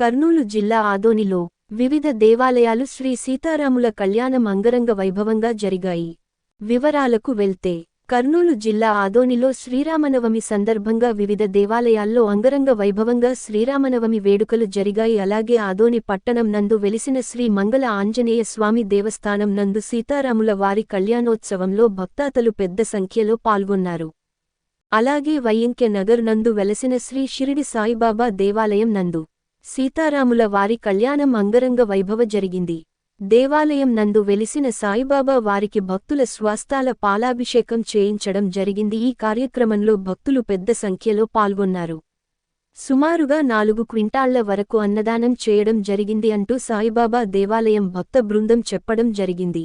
కర్నూలు జిల్లా ఆదోనిలో వివిధ దేవాలయాలు శ్రీ సీతారాముల కళ్యాణం అంగరంగ వైభవంగా జరిగాయి. వివరాలకు వెళ్తే కర్నూలు జిల్లా ఆదోనిలో శ్రీరామనవమి సందర్భంగా వివిధ దేవాలయాల్లో అంగరంగ వైభవంగా శ్రీరామనవమి వేడుకలు జరిగాయి. అలాగే ఆదోని పట్టణం నందు వెలిసిన శ్రీ మంగళ ఆంజనేయ స్వామి దేవస్థానం నందు సీతారాముల వారి కళ్యాణోత్సవంలో భక్తాతలు పెద్ద సంఖ్యలో పాల్గొన్నారు. అలాగే వైయంక్య నగర్ నందు వెలసిన శ్రీ షిరిడి సాయిబాబా దేవాలయం నందు సీతారాముల వారి కళ్యాణం అంగరంగ వైభవ జరిగింది. దేవాలయం నందు వెలిసిన సాయిబాబా వారికి భక్తుల స్వాస్థాల పాలాభిషేకం చేయించడం జరిగింది. ఈ కార్యక్రమంలో భక్తులు పెద్ద సంఖ్యలో పాల్గొన్నారు. సుమారుగా నాలుగు క్వింటాళ్ళ వరకు అన్నదానం చేయడం జరిగింది అంటూ సాయిబాబా దేవాలయం భక్త బృందం చెప్పడం జరిగింది.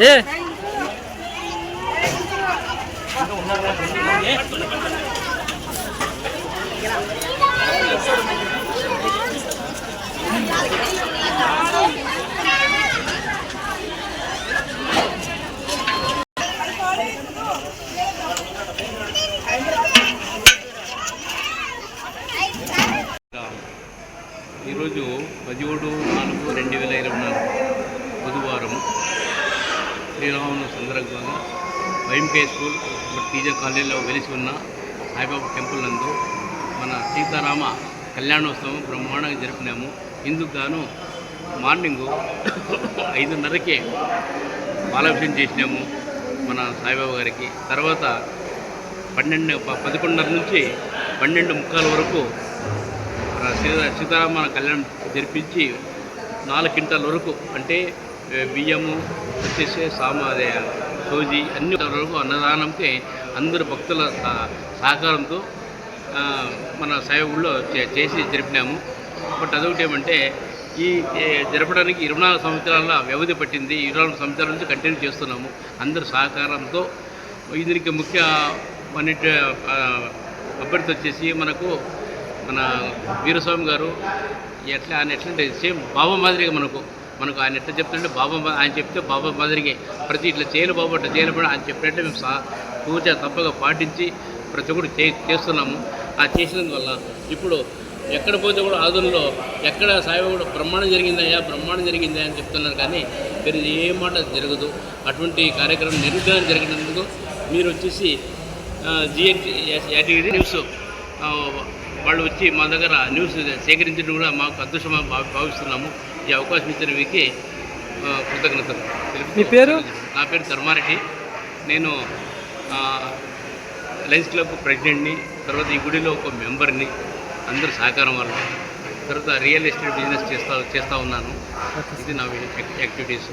ఏ శ్రీరామనవమి సందర్భంగా వైఎంకే స్కూల్ టీజర్ కాలనీలో వెలిసి ఉన్న సాయిబాబా టెంపుల్ నందు మన సీతారామ కళ్యాణోత్సవం బ్రహ్మాండంగా జరిపినాము ఇందుకు గాను మార్నింగు ఐదున్నరకే బాలాభిషేకం చేసినాము మన సాయిబాబా గారికి. తర్వాత పన్నెండు పదకొండున్నర నుంచి పన్నెండు ముక్కాల వరకు మన సీతారామ కళ్యాణం జరిపించి నాలుగు క్వింటాల వరకు అంటే బియ్యము వచ్చేసే సామాదే సోజీ అన్ని వరకు అన్నదానంకి అందరు భక్తుల సహకారంతో మన సాయి ఊళ్ళో చే- చేసి జరిపినాము. బట్ అదొకటి ఏమంటే ఈ జరపడానికి ఇరవై నాలుగు సంవత్సరాల వ్యవధి పట్టింది. ఇరవై నాలుగు సంవత్సరాల నుంచి కంటిన్యూ చేస్తున్నాము. అందరి సహకారంతో దీనికి ముఖ్య మన అభ్యర్థి వచ్చేసి మనకు మన వీరస్వామి గారు ఎట్లా అని ఎట్లంటే సేమ్ బాబా మాదిరిగా మనకు మనకు ఆయన ఎట్లా చెప్తుంటే బాబా ఆయన చెప్తే బాబా మాదిరిగా. ప్రతి ఇట్లా చేయలు బాబు అట్లా చేయలు ఆయన చెప్పినట్టు మేము సా పూజ తప్పగా పాటించి ప్రతి ఒక్కటి చే చేస్తున్నాము. ఆ చేసినందువల్ల ఇప్పుడు ఎక్కడ పోతే కూడా ఆదుల్లో ఎక్కడ సాయిబాబు కూడా బ్రహ్మాండం జరిగిందయ్యా బ్రహ్మాండం జరిగిందా అని చెప్తున్నారు కానీ మీరు ఏ మాట జరగదు. అటువంటి కార్యక్రమం నిరుద్యోగం జరిగినందుకు మీరు వచ్చేసి జిఎన్టీ న్యూస్ వాళ్ళు వచ్చి మా దగ్గర న్యూస్ సేకరించడం కూడా మాకు అదృష్టంగా భావి- భావిస్తున్నాము. ఈ అవకాశం ఇచ్చిన వీరికి ఆ, కృతజ్ఞతలు. మీ పేరు? నా పేరు ధర్మారెడ్డి. నేను ఆ, లయన్స్ క్లబ్ ప్రెసిడెంట్ని తర్వాత ఈ గుడిలో ఒక మెంబర్ని అందరు సహకారం వల్ల తర్వాత రియల్ ఎస్టేట్ బిజినెస్ చేస్తా చేస్తూ ఉన్నాను. ఇది నా యాక్టివిటీస్.